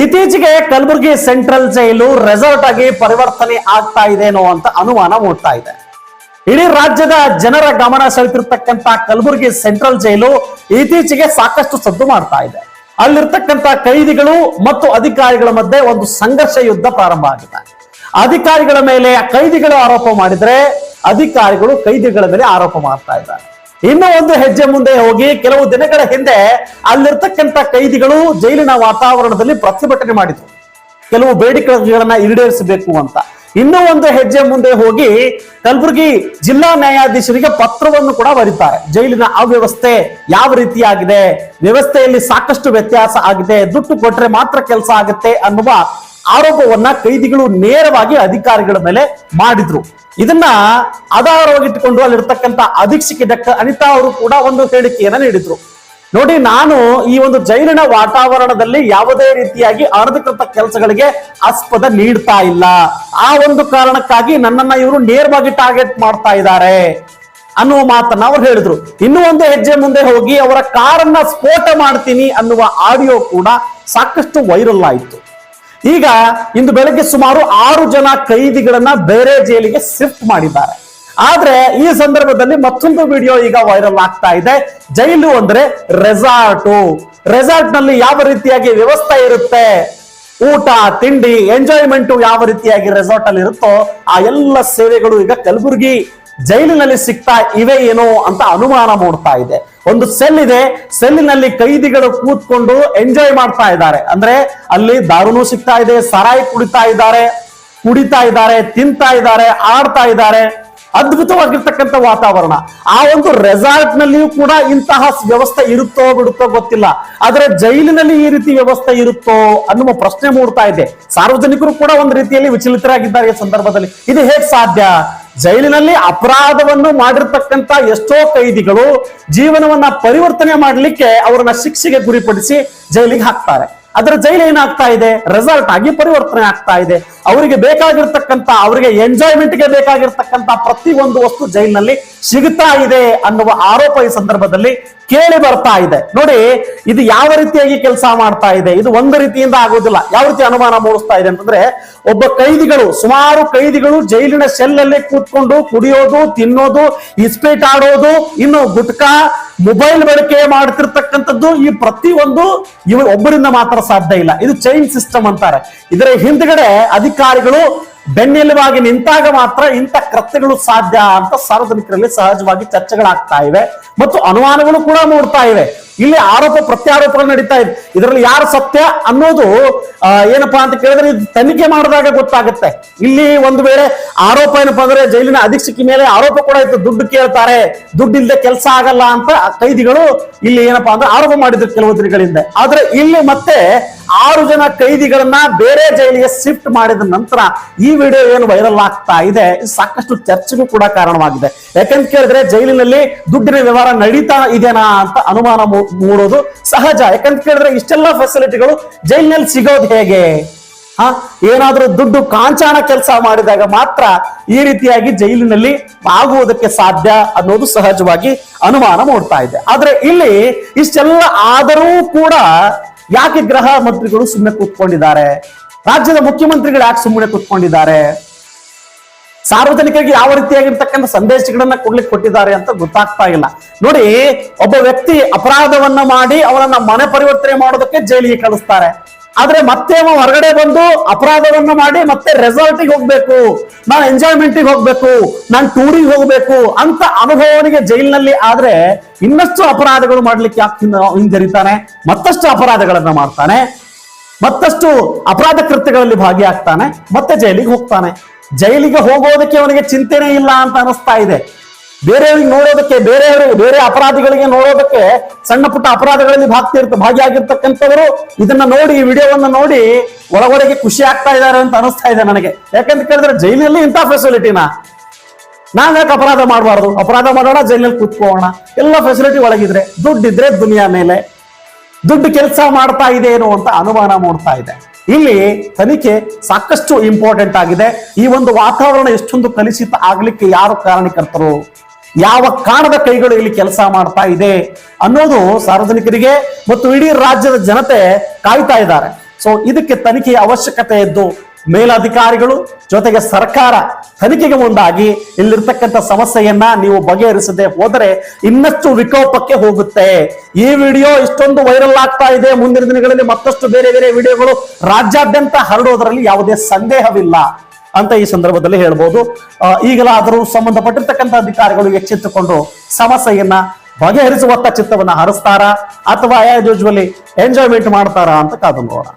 ಇತ್ತೀಚೆಗೆ ಕಲಬುರಗಿ ಸೆಂಟ್ರಲ್ ಜೈಲು ರೆಸಾರ್ಟ್ ಆಗಿ ಪರಿವರ್ತನೆ ಆಗ್ತಾ ಇದೆನೋ ಅಂತ ಅನುಮಾನ ಮೂಡ್ತಾ ಇದೆ. ಇಡೀ ರಾಜ್ಯದ ಜನರ ಗಮನ ಸೆಳೆತಿರ್ತಕ್ಕಂತ ಕಲಬುರಗಿ ಸೆಂಟ್ರಲ್ ಜೈಲು ಇತ್ತೀಚೆಗೆ ಸಾಕಷ್ಟು ಸದ್ದು ಮಾಡ್ತಾ ಇದೆ. ಅಲ್ಲಿರ್ತಕ್ಕಂತ ಕೈದಿಗಳು ಮತ್ತು ಅಧಿಕಾರಿಗಳ ಮಧ್ಯೆ ಒಂದು ಸಂಘರ್ಷ ಯುದ್ಧ ಪ್ರಾರಂಭ ಆಗಿದೆ. ಅಧಿಕಾರಿಗಳ ಮೇಲೆ ಕೈದಿಗಳು ಆರೋಪ ಮಾಡಿದ್ರೆ ಅಧಿಕಾರಿಗಳು ಕೈದಿಗಳ ಮೇಲೆ ಆರೋಪ ಮಾಡ್ತಾ ಇದ್ದಾರೆ. ಇನ್ನು ಒಂದು ಹೆಜ್ಜೆ ಮುಂದೆ ಹೋಗಿ ಕೆಲವು ದಿನಗಳ ಹಿಂದೆ ಅಲ್ಲಿರ್ತಕ್ಕಂಥ ಕೈದಿಗಳು ಜೈಲಿನ ವಾತಾವರಣದಲ್ಲಿ ಪ್ರತಿಭಟನೆ ಮಾಡಿದ್ರು. ಕೆಲವು ಬೇಡಿಕೆಗಳನ್ನ ಈಡೇರಿಸಬೇಕು ಅಂತ. ಇನ್ನೂ ಒಂದು ಹೆಜ್ಜೆ ಮುಂದೆ ಹೋಗಿ ಕಲಬುರಗಿ ಜಿಲ್ಲಾ ನ್ಯಾಯಾಧೀಶರಿಗೆ ಪತ್ರವನ್ನು ಕೂಡ ಬರೀತಾರೆ. ಜೈಲಿನ ಅವ್ಯವಸ್ಥೆ ಯಾವ ರೀತಿಯಾಗಿದೆ? ವ್ಯವಸ್ಥೆಯಲ್ಲಿ ಸಾಕಷ್ಟು ವ್ಯತ್ಯಾಸ ಆಗಿದೆ. ದುಡ್ಡು ಕೊಟ್ರೆ ಮಾತ್ರ ಕೆಲಸ ಆಗುತ್ತೆ ಅನ್ನುವ ಆರೋಪವನ್ನ ಕೈದಿಗಳು ನೇರವಾಗಿ ಅಧಿಕಾರಿಗಳ ಮೇಲೆ ಮಾಡಿದ್ರು. ಇದನ್ನ ಆಧಾರವಾಗಿಟ್ಟುಕೊಂಡು ಅಲ್ಲಿರ್ತಕ್ಕಂಥ ಅಧೀಕ್ಷಕಿ ಡಾಕ್ಟರ್ ಅನಿತಾ ಅವರು ಕೂಡ ಒಂದು ಹೇಳಿಕೆಯನ್ನ ನೀಡಿದ್ರು. ನೋಡಿ, ನಾನು ಈ ಒಂದು ಜೈಲಿನ ವಾತಾವರಣದಲ್ಲಿ ಯಾವುದೇ ರೀತಿಯಾಗಿ ಅನಧಿಕೃತ ಕೆಲಸಗಳಿಗೆ ಆಸ್ಪದ ನೀಡ್ತಾ ಇಲ್ಲ. ಆ ಒಂದು ಕಾರಣಕ್ಕಾಗಿ ನನ್ನನ್ನ ಇವರು ನೇರವಾಗಿ ಟಾರ್ಗೆಟ್ ಮಾಡ್ತಾ ಇದ್ದಾರೆ ಅನ್ನುವ ಮಾತನ್ನ ಅವ್ರು ಹೇಳಿದ್ರು. ಇನ್ನೂ ಒಂದು ಹೆಜ್ಜೆ ಮುಂದೆ ಹೋಗಿ ಅವರ ಕಾರನ್ನ ಸ್ಫೋಟ ಮಾಡ್ತೀನಿ ಅನ್ನುವ ಆಡಿಯೋ ಕೂಡ ಸಾಕಷ್ಟು ವೈರಲ್ ಆಯಿತು. ಈಗ ಇಂದು ಬೆಳಗ್ಗೆ ಸುಮಾರು ಆರು ಜನ ಕೈದಿಗಳನ್ನ ಬೇರೆ ಜೈಲಿಗೆ ಶಿಫ್ಟ್ ಮಾಡಿದ್ದಾರೆ. ಆದ್ರೆ ಈ ಸಂದರ್ಭದಲ್ಲಿ ಮತ್ತೊಂದು ವಿಡಿಯೋ ಈಗ ವೈರಲ್ ಆಗ್ತಾ ಇದೆ. ಜೈಲು ಅಂದ್ರೆ ರೆಸಾರ್ಟು ರೆಸಾರ್ಟ್ನಲ್ಲಿ ಯಾವ ರೀತಿಯಾಗಿ ವ್ಯವಸ್ಥೆ ಇರುತ್ತೆ? ಊಟ, ತಿಂಡಿ ಎಂಜಾಯ್ಮೆಂಟ್ ಯಾವ ರೀತಿಯಾಗಿ ರೆಸಾರ್ಟ್ ಅಲ್ಲಿ ಇರುತ್ತೋ ಆ ಎಲ್ಲ ಸೇವೆಗಳು ಈಗ ಕಲಬುರಗಿ ಜೈಲಿನಲ್ಲಿ ಸಿಗ್ತಾ ಇವೆ ಏನೋ ಅಂತ ಅನುಮಾನ ಮೂಡ್ತಾ ಇದೆ. ಒಂದು ಸೆಲ್ ಇದೆ. ಸೆಲ್ಲಿನಲ್ಲಿ ಕೈದಿಗಳು ಕೂತ್ಕೊಂಡು ಎಂಜಾಯ್ ಮಾಡ್ತಾ ಇದ್ದಾರೆ. ಅಂದ್ರೆ ಅಲ್ಲಿ ದಾರುನು ಸಿಗ್ತಾ ಇದೆ, ಸರಾಯಿ ಕುಡಿತಾ ಇದ್ದಾರೆ ಕುಡಿತಾ ಇದ್ದಾರೆ, ತಿಂತಾ ಇದ್ದಾರೆ, ಆಡ್ತಾ ಇದ್ದಾರೆ. ಅದ್ಭುತವಾಗಿರ್ತಕ್ಕಂಥ ವಾತಾವರಣ. ಆ ಒಂದು ರೆಸಾರ್ಟ್ ನಲ್ಲಿಯೂ ಕೂಡ ಇಂತಹ ವ್ಯವಸ್ಥೆ ಇರುತ್ತೋ ಬಿಡುತ್ತೋ ಗೊತ್ತಿಲ್ಲ. ಆದ್ರೆ ಜೈಲಿನಲ್ಲಿ ಈ ರೀತಿ ವ್ಯವಸ್ಥೆ ಇರುತ್ತೋ ಅನ್ನುವ ಪ್ರಶ್ನೆ ಮೂಡ್ತಾ ಇದೆ. ಸಾರ್ವಜನಿಕರು ಕೂಡ ಒಂದು ರೀತಿಯಲ್ಲಿ ವಿಚಲಿತರಾಗಿದ್ದಾರೆ ಈ ಸಂದರ್ಭದಲ್ಲಿ. ಇದು ಹೇಗೆ ಸಾಧ್ಯ? ಜೈಲಿನಲ್ಲಿ ಅಪರಾಧವನ್ನು ಮಾಡಿರ್ತಕ್ಕಂತ ಎಷ್ಟೋ ಕೈದಿಗಳು ಜೀವನವನ್ನ ಪರಿವರ್ತನೆ ಮಾಡಲಿಕ್ಕೆ ಅವರನ್ನ ಶಿಕ್ಷೆಗೆ ಗುರಿಪಡಿಸಿ ಜೈಲಿಗೆ ಹಾಕ್ತಾರೆ. ಅದರ ಜೈಲು ಏನಾಗ್ತಾ ಇದೆ? ರೆಸಾರ್ಟ್ ಆಗಿ ಪರಿವರ್ತನೆ ಆಗ್ತಾ ಇದೆ. ಅವರಿಗೆ ಬೇಕಾಗಿರ್ತಕ್ಕಂತ ಅವರಿಗೆ ಎಂಜಾಯ್ಮೆಂಟ್ಗೆ ಬೇಕಾಗಿರ್ತಕ್ಕಂತ ಪ್ರತಿ ಒಂದು ವಸ್ತು ಜೈಲಿನಲ್ಲಿ ಸಿಗುತ್ತಾ ಇದೆ ಅನ್ನುವ ಆರೋಪ ಈ ಸಂದರ್ಭದಲ್ಲಿ ಕೇಳಿ ಬರ್ತಾ ಇದೆ. ನೋಡಿ, ಇದು ಯಾವ ರೀತಿಯಾಗಿ ಕೆಲಸ ಮಾಡ್ತಾ ಇದೆ? ಇದು ಒಂದು ರೀತಿಯಿಂದ ಆಗೋದಿಲ್ಲ ಯಾವ ರೀತಿ ಅನುಮಾನ ಮೂಡಿಸ್ತಾ ಇದೆ ಅಂತಂದ್ರೆ, ಒಬ್ಬ ಕೈದಿಗಳು, ಸುಮಾರು ಕೈದಿಗಳು ಜೈಲಿನ ಶೆಲ್ಲಲ್ಲೇ ಕೂತ್ಕೊಂಡು ಕುಡಿಯೋದು, ತಿನ್ನೋದು ಇಸ್ಪೇಟ್ ಆಡೋದು, ಇನ್ನು ಗುಟ್ಕಾ ಮೊಬೈಲ್ ಬಳಕೆ ಮಾಡ್ತಿರ್ತಕ್ಕಂಥದ್ದು ಈ ಪ್ರತಿಯೊಂದು ಇವ ಒಬ್ಬರಿಂದ ಮಾತ್ರ ಸಾಧ್ಯ ಇಲ್ಲ. ಇದು ಚೈನ್ ಸಿಸ್ಟಮ್ ಅಂತಾರೆ. ಇದರ ಹಿಂದ್ಗಡೆ ಅಧಿಕಾರಿಗಳು ಬೆನ್ನೆಲುಬಾಗಿ ನಿಂತಾಗ ಮಾತ್ರ ಇಂಥ ಕೃತ್ಯಗಳು ಸಾಧ್ಯ ಅಂತ ಸಾರ್ವಜನಿಕರಲ್ಲಿ ಸಹಜವಾಗಿ ಚರ್ಚೆಗಳಾಗ್ತಾ ಇವೆ. ಮತ್ತು ಅನುಮಾನಗಳು ಕೂಡ ಮೂಡ್ತಾ ಇವೆ. ಇಲ್ಲಿ ಆರೋಪ ಪ್ರತ್ಯಾರೋಪಗಳು ನಡೀತಾ ಇದೆ. ಇದರಲ್ಲಿ ಯಾರು ಸತ್ಯ ಅನ್ನೋದು ಏನಪ್ಪಾ ಅಂತ ಕೇಳಿದ್ರೆ ಇದು ತನಿಖೆ ಮಾಡಿದಾಗ ಗೊತ್ತಾಗುತ್ತೆ. ಇಲ್ಲಿ ಒಂದು ವೇಳೆ ಆರೋಪ ಏನಪ್ಪಾ ಅಂದ್ರೆ ಜೈಲಿನ ಅಧೀಕ್ಷಕಿ ಮೇಲೆ ಆರೋಪ ಕೂಡ ಇತ್ತು. ದುಡ್ಡು ಕೇಳ್ತಾರೆ, ದುಡ್ಡು ಇಲ್ಲದೆ ಕೆಲಸ ಆಗಲ್ಲ ಅಂತ ಕೈದಿಗಳು ಇಲ್ಲಿ ಏನಪ್ಪಾ ಅಂದ್ರೆ ಆರೋಪ ಮಾಡಿದ್ರು ಕೆಲವು ದಿನಗಳಿಂದ. ಆದ್ರೆ ಇಲ್ಲಿ ಮತ್ತೆ ಆರು ಜನ ಕೈದಿಗಳನ್ನ ಬೇರೆ ಜೈಲಿಗೆ ಶಿಫ್ಟ್ ಮಾಡಿದ ನಂತರ ಈ ವಿಡಿಯೋ ಏನು ವೈರಲ್ ಆಗ್ತಾ ಇದೆ. ಸಾಕಷ್ಟು ಚರ್ಚೆಗೂ ಕೂಡ ಕಾರಣವಾಗಿದೆ. ಯಾಕಂತ ಕೇಳಿದ್ರೆ ಜೈಲಿನಲ್ಲಿ ದುಡ್ಡಿನ ವ್ಯವಹಾರ ನಡೀತಾ ಇದೆನಾ ಅಂತ ಅನುಮಾನ ಮೂಡೋದು ಸಹಜ. ಯಾಕಂತ ಕೇಳಿದ್ರೆ ಇಷ್ಟೆಲ್ಲ ಫೆಸಿಲಿಟಿಗಳು ಜೈಲಿನಲ್ಲಿ ಸಿಗೋದು ಹೇಗೆ? ಹ, ಏನಾದ್ರೂ ದುಡ್ಡು ಕಾಂಚಾಣ ಕೆಲಸ ಮಾಡಿದಾಗ ಮಾತ್ರ ಈ ರೀತಿಯಾಗಿ ಜೈಲಿನಲ್ಲಿ ಆಗುವುದಕ್ಕೆ ಸಾಧ್ಯ ಅನ್ನೋದು ಸಹಜವಾಗಿ ಅನುಮಾನ ಮೂಡ್ತಾ ಇದೆ. ಆದ್ರೆ ಇಲ್ಲಿ ಇಷ್ಟೆಲ್ಲ ಆದರೂ ಕೂಡ ಯಾಕೆ ಗೃಹ ಮಂತ್ರಿಗಳು ಸುಮ್ಮನೆ ಕೂತ್ಕೊಂಡಿದ್ದಾರೆ? ರಾಜ್ಯದ ಮುಖ್ಯಮಂತ್ರಿಗಳು ಯಾಕೆ ಸುಮ್ಮನೆ ಕೂತ್ಕೊಂಡಿದ್ದಾರೆ? ಸಾರ್ವಜನಿಕರಿಗೆ ಯಾವ ರೀತಿಯಾಗಿರ್ತಕ್ಕಂಥ ಸಂದೇಶಗಳನ್ನ ಕೊಡ್ಲಿಕ್ಕೆ ಕೊಟ್ಟಿದ್ದಾರೆ ಅಂತ ಗೊತ್ತಾಗ್ತಾ ಇಲ್ಲ. ನೋಡಿ, ಒಬ್ಬ ವ್ಯಕ್ತಿ ಅಪರಾಧವನ್ನ ಮಾಡಿ ಅವನನ್ನ ಮನೆ ಪರಿವರ್ತನೆ ಮಾಡೋದಕ್ಕೆ ಜೈಲಿಗೆ ಕಳಿಸ್ತಾರೆ. ಆದ್ರೆ ಮತ್ತೆ ಅವ ಹೊರಗಡೆ ಬಂದು ಅಪರಾಧವನ್ನ ಮಾಡಿ ಮತ್ತೆ ರೆಸಾರ್ಟಿಗೆ ಹೋಗ್ಬೇಕು, ನಾನು ಎಂಜಾಯ್ಮೆಂಟಿಗೆ ಹೋಗ್ಬೇಕು, ನಾನು ಟೂರಿಗೆ ಹೋಗ್ಬೇಕು ಅಂತ ಅನುಭವನಿಗೆ ಜೈಲಿನಲ್ಲಿ ಆದ್ರೆ ಇನ್ನಷ್ಟು ಅಪರಾಧಗಳು ಮಾಡ್ಲಿಕ್ಕೆ ಹಿಂಜರಿತಾನೆ, ಮತ್ತಷ್ಟು ಅಪರಾಧಗಳನ್ನ ಮಾಡ್ತಾನೆ, ಮತ್ತಷ್ಟು ಅಪರಾಧ ಕೃತ್ಯಗಳಲ್ಲಿ ಭಾಗಿಯಾಗ್ತಾನೆ, ಮತ್ತೆ ಜೈಲಿಗೆ ಹೋಗ್ತಾನೆ. ಜೈಲಿಗೆ ಹೋಗೋದಕ್ಕೆ ಅವನಿಗೆ ಚಿಂತೆನೇ ಇಲ್ಲ ಅಂತ ಅನಿಸ್ತಾ ಇದೆ. ಬೇರೆಯವ್ರಿಗೆ ನೋಡೋದಕ್ಕೆ, ಬೇರೆಯವರು, ಬೇರೆ ಅಪರಾಧಿಗಳಿಗೆ ನೋಡೋದಕ್ಕೆ ಸಣ್ಣ ಪುಟ್ಟ ಅಪರಾಧಗಳಲ್ಲಿ ಭಾಗ್ತಿರ್ತ ಭಾಗಿಯಾಗಿರ್ತಕ್ಕಂಥವರು ಇದನ್ನ ನೋಡಿ, ಈ ವಿಡಿಯೋವನ್ನ ನೋಡಿ ಒಳಗೊಳಗೆ ಖುಷಿ ಆಗ್ತಾ ಇದ್ದಾರೆ ಅಂತ ಅನಿಸ್ತಾ ಇದೆ ನನಗೆ. ಯಾಕಂತ ಕೇಳಿದ್ರೆ ಜೈಲಿನಲ್ಲಿ ಇಂಥ ಫೆಸಿಲಿಟಿನ ನಾವ್ ಯಾಕೆ ಅಪರಾಧ ಮಾಡಬಾರ್ದು? ಅಪರಾಧ ಮಾಡೋಣ ಜೈಲಿನಲ್ಲಿ ಕೂತ್ಕೋಣ ಎಲ್ಲ ಫೆಸಿಲಿಟಿ ಒಳಗಿದ್ರೆ, ದುಡ್ಡಿದ್ರೆ ದುನಿಯಾ ಮೇಲೆ. ದುಡ್ಡು ಕೆಲಸ ಮಾಡ್ತಾ ಇದೆ ಏನು ಅಂತ ಅನುಮಾನ ಮೂಡ್ತಾ ಇದೆ. ಇಲ್ಲಿ ತನಿಖೆ ಸಾಕಷ್ಟು ಇಂಪಾರ್ಟೆಂಟ್ ಆಗಿದೆ. ಈ ಒಂದು ವಾತಾವರಣ ಎಷ್ಟೊಂದು ಕಲುಷಿತ ಆಗ್ಲಿಕ್ಕೆ ಯಾರು ಕಾರಣಕರ್ತರು? ಯಾವ ಕಾರಣದ ಕೈಗಳು ಇಲ್ಲಿ ಕೆಲಸ ಮಾಡ್ತಾ ಇದೆ? ಅನ್ನೋದು ಸಾರ್ವಜನಿಕರಿಗೆ ಮತ್ತು ಇಡೀ ರಾಜ್ಯದ ಜನತೆ ಕಾಯ್ತಾ ಇದ್ದಾರೆ. ಸೊ ಇದಕ್ಕೆ ತನಿಖೆಯ ಅವಶ್ಯಕತೆ ಇದ್ದು ಮೇಲಧಿಕಾರಿಗಳು ಜೊತೆಗೆ ಸರ್ಕಾರ ತನಿಖೆಗೆ ಮುಂದಾಗಿ ಇಲ್ಲಿರ್ತಕ್ಕಂಥ ಸಮಸ್ಯೆಯನ್ನ ನೀವು ಬಗೆಹರಿಸದೆ ಹೋದರೆ ಇನ್ನಷ್ಟು ವಿಕೋಪಕ್ಕೆ ಹೋಗುತ್ತೆ. ಈ ವಿಡಿಯೋ ಇಷ್ಟೊಂದು ವೈರಲ್ ಆಗ್ತಾ ಇದೆ. ಮುಂದಿನ ದಿನಗಳಲ್ಲಿ ಮತ್ತಷ್ಟು ಬೇರೆ ಬೇರೆ ವಿಡಿಯೋಗಳು ರಾಜ್ಯಾದ್ಯಂತ ಹರಡೋದರಲ್ಲಿ ಯಾವುದೇ ಸಂದೇಹವಿಲ್ಲ ಅಂತ ಈ ಸಂದರ್ಭದಲ್ಲಿ ಹೇಳ್ಬೋದು. ಈಗಲಾದರೂ ಸಂಬಂಧಪಟ್ಟಿರ್ತಕ್ಕಂಥ ಅಧಿಕಾರಿಗಳು ಎಚ್ಚೆತ್ತುಕೊಂಡು ಸಮಸ್ಯೆಯನ್ನ ಬಗೆಹರಿಸುವತ್ತ ಚಿತ್ತವನ್ನ ಹರಿಸ್ತಾರಾ ಅಥವಾ ಆಸ್ ಎಂಜಾಯ್ಮೆಂಟ್ ಮಾಡ್ತಾರಾ ಅಂತ ಕಾದು ನೋಡೋಣ.